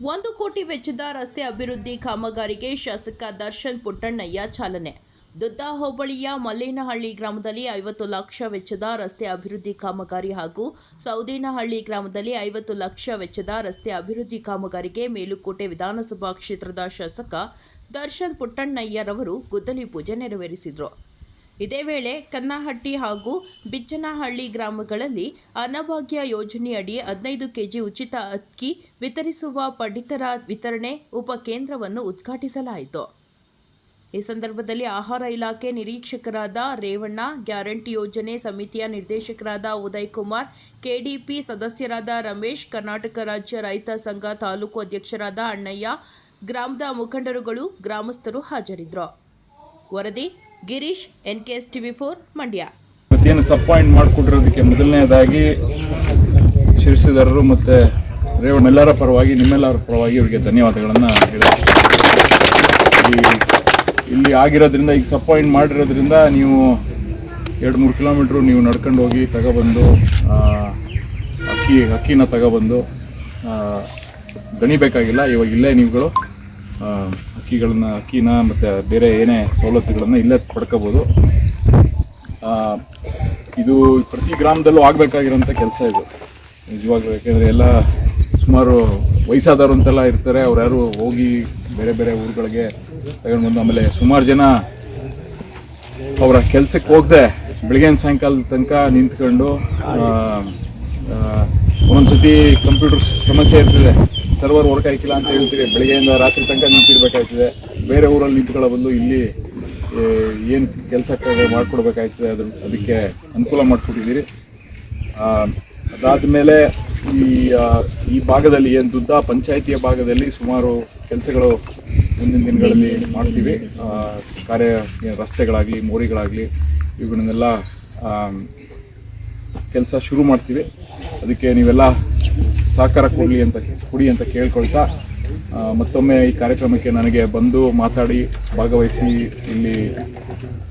ಒಂದು ಕೋಟಿ ವೆಚ್ಚದ ರಸ್ತೆ ಅಭಿವೃದ್ಧಿ ಕಾಮಗಾರಿಗೆ ಶಾಸಕ ದರ್ಶನ್ ಪುಟ್ಟಣ್ಣಯ್ಯ ಚಾಲನೆ. ದುದ್ದ ಹೋಬಳಿಯ ಮಲ್ಲೇನಹಳ್ಳಿ ಗ್ರಾಮದಲ್ಲಿ ಐವತ್ತು ಲಕ್ಷ ವೆಚ್ಚದ ರಸ್ತೆ ಅಭಿವೃದ್ಧಿ ಕಾಮಗಾರಿ ಹಾಗೂ ಸೌದೇನಹಳ್ಳಿ ಗ್ರಾಮದಲ್ಲಿ ಐವತ್ತು ಲಕ್ಷ ವೆಚ್ಚದ ರಸ್ತೆ ಅಭಿವೃದ್ಧಿ ಕಾಮಗಾರಿಗೆ ಮೇಲುಕೋಟೆ ವಿಧಾನಸಭಾ ಕ್ಷೇತ್ರದ ಶಾಸಕ ದರ್ಶನ್ ಪುಟ್ಟಣ್ಣಯ್ಯರವರು ಗುದ್ದಲಿ ಪೂಜೆ ನೆರವೇರಿಸಿದರು. ಇದೇ ವೇಳೆ ಕನ್ನಹಟ್ಟಿ ಹಾಗೂ ಬಿಚ್ಚನಹಳ್ಳಿ ಗ್ರಾಮಗಳಲ್ಲಿ ಅನ್ನಭಾಗ್ಯ ಯೋಜನೆಯಡಿ ಹದಿನೈದು ಕೆಜಿ ಉಚಿತ ಅಕ್ಕಿ ವಿತರಿಸುವ ಪಡಿತರ ವಿತರಣೆ ಉಪಕೇಂದ್ರವನ್ನು ಉದ್ಘಾಟಿಸಲಾಯಿತು. ಈ ಸಂದರ್ಭದಲ್ಲಿ ಆಹಾರ ಇಲಾಖೆ ನಿರೀಕ್ಷಕರಾದ ರೇವಣ್ಣ, ಗ್ಯಾರಂಟಿ ಯೋಜನೆ ಸಮಿತಿಯ ನಿರ್ದೇಶಕರಾದ ಉದಯ್ ಕುಮಾರ್ ಕೆಡಿಪಿ ಸದಸ್ಯರಾದ ರಮೇಶ್, ಕರ್ನಾಟಕ ರಾಜ್ಯ ರೈತ ಸಂಘ ತಾಲೂಕು ಅಧ್ಯಕ್ಷರಾದ ಅಣ್ಣಯ್ಯ, ಗ್ರಾಮದ ಮುಖಂಡರುಗಳು, ಗ್ರಾಮಸ್ಥರು ಹಾಜರಿದ್ದರು. ವರದಿ Girish, NKS TV four, Mandya. ಮತ್ತೇನು ಸಪಾಯಿಂಟ್ ಮಾಡಿಕೊಟ್ಟಿರೋದಕ್ಕೆ ಮೊದಲನೇದಾಗಿ ಶಿರಸಿದಾರರು ಮತ್ತು ರೇವಣ್ಣ ಎಲ್ಲರ ಪರವಾಗಿ, ನಿಮ್ಮೆಲ್ಲರ ಪರವಾಗಿ ಇವರಿಗೆ ಧನ್ಯವಾದಗಳನ್ನು ಹೇಳಿ ಇಲ್ಲಿ ಆಗಿರೋದ್ರಿಂದ, ಈಗ ಸಪಾಯಿಂಟ್ ಮಾಡಿರೋದ್ರಿಂದ ನೀವು ಎರಡು ಮೂರು ಕಿಲೋಮೀಟ್ರು ನೀವು ನಡ್ಕೊಂಡು ಹೋಗಿ ತಗೊಬಂದು ಅಕ್ಕಿ, ಅಕ್ಕಿನ ತಗೊಬಂದು ದಣಿಬೇಕಾಗಿಲ್ಲ, ಇವಾಗ ಇಲ್ಲೇ ನೀವುಗಳು. ಅಕ್ಕಿಗಳನ್ನ, ಅಕ್ಕಿನ ಮತ್ತು ಬೇರೆ ಏನೇ ಸವಲತ್ತುಗಳನ್ನು ಇಲ್ಲೇ ಪಡ್ಕೋಬೋದು. ಇದು ಪ್ರತಿ ಗ್ರಾಮದಲ್ಲೂ ಆಗಬೇಕಾಗಿರೋಂಥ ಕೆಲಸ ಇದು. ನಿಜವಾಗ್ಲೂ, ಯಾಕೆಂದರೆ ಎಲ್ಲ ಸುಮಾರು ವಯಸ್ಸಾದವರು ಅಂತೆಲ್ಲ ಇರ್ತಾರೆ. ಅವ್ರು ಯಾರು ಹೋಗಿ ಬೇರೆ ಬೇರೆ ಊರುಗಳಿಗೆ ತಗೊಂಡು ಬಂದು ಆಮೇಲೆ ಸುಮಾರು ಜನ ಅವರ ಕೆಲಸಕ್ಕೆ ಹೋಗದೆ ಬೆಳಗಿನ ಸಾಯಂಕಾಲದ ತನಕ ನಿಂತ್ಕೊಂಡು ಒಂದೊಂದ್ಸತಿ ಕಂಪ್ಯೂಟರ್ ಸಮಸ್ಯೆ ಇರ್ತದೆ. ಸರ್ವರ್ ವರ್ಕ್ ಆಯ್ತಿಲ್ಲ ಅಂತ ಹೇಳ್ತೀರಿ. ಬೆಳಗ್ಗೆಯಿಂದ ರಾತ್ರಿ ತನಕ ನಿಂತಿರ್ಬೇಕಾಗ್ತದೆ ಬೇರೆ ಊರಲ್ಲಿ ನಿಂತ್ಕೊಳ್ಳೋ ಬಂದು ಇಲ್ಲಿ ಏನು ಕೆಲಸ ಮಾಡ್ಕೊಡ್ಬೇಕಾಗ್ತದೆ ಅದ್ರ ಅದಕ್ಕೆ ಅನುಕೂಲ ಮಾಡಿಕೊಟ್ಟಿದ್ದೀರಿ. ಅದಾದಮೇಲೆ ಈ ಈ ಭಾಗದಲ್ಲಿ ಏನು ದುದ್ದ ಪಂಚಾಯಿತಿಯ ಭಾಗದಲ್ಲಿ ಸುಮಾರು ಕೆಲಸಗಳು ಮುಂದಿನ ದಿನಗಳಲ್ಲಿ ಮಾಡ್ತೀವಿ. ಕಾರ್ಯ ರಸ್ತೆಗಳಾಗಲಿ, ಮೋರಿಗಳಾಗಲಿ, ಇವುಗಳನ್ನೆಲ್ಲ ಕೆಲಸ ಶುರು ಮಾಡ್ತೀವಿ. ಅದಕ್ಕೆ ನೀವೆಲ್ಲ ಸಹಕಾರ ಕೊಡಲಿ ಅಂತ ಕೊಡಿ ಅಂತ ಕೇಳ್ಕೊಳ್ತಾ ಮತ್ತೊಮ್ಮೆ ಈ ಕಾರ್ಯಕ್ರಮಕ್ಕೆ ನನಗೆ ಬಂದು ಮಾತಾಡಿ ಭಾಗವಹಿಸಿ ಇಲ್ಲಿ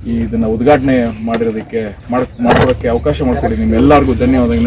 ಈ ಇದನ್ನು ಉದ್ಘಾಟನೆ ಮಾಡಿರೋದಕ್ಕೆ ಮಾಡ್ ಮಾಡ್ಕೊಡೋಕ್ಕೆ ಅವಕಾಶ ಮಾಡಿಕೊಡಿ ನಿಮ್ಮೆಲ್ಲರಿಗೂ ಧನ್ಯವಾದಗಳು.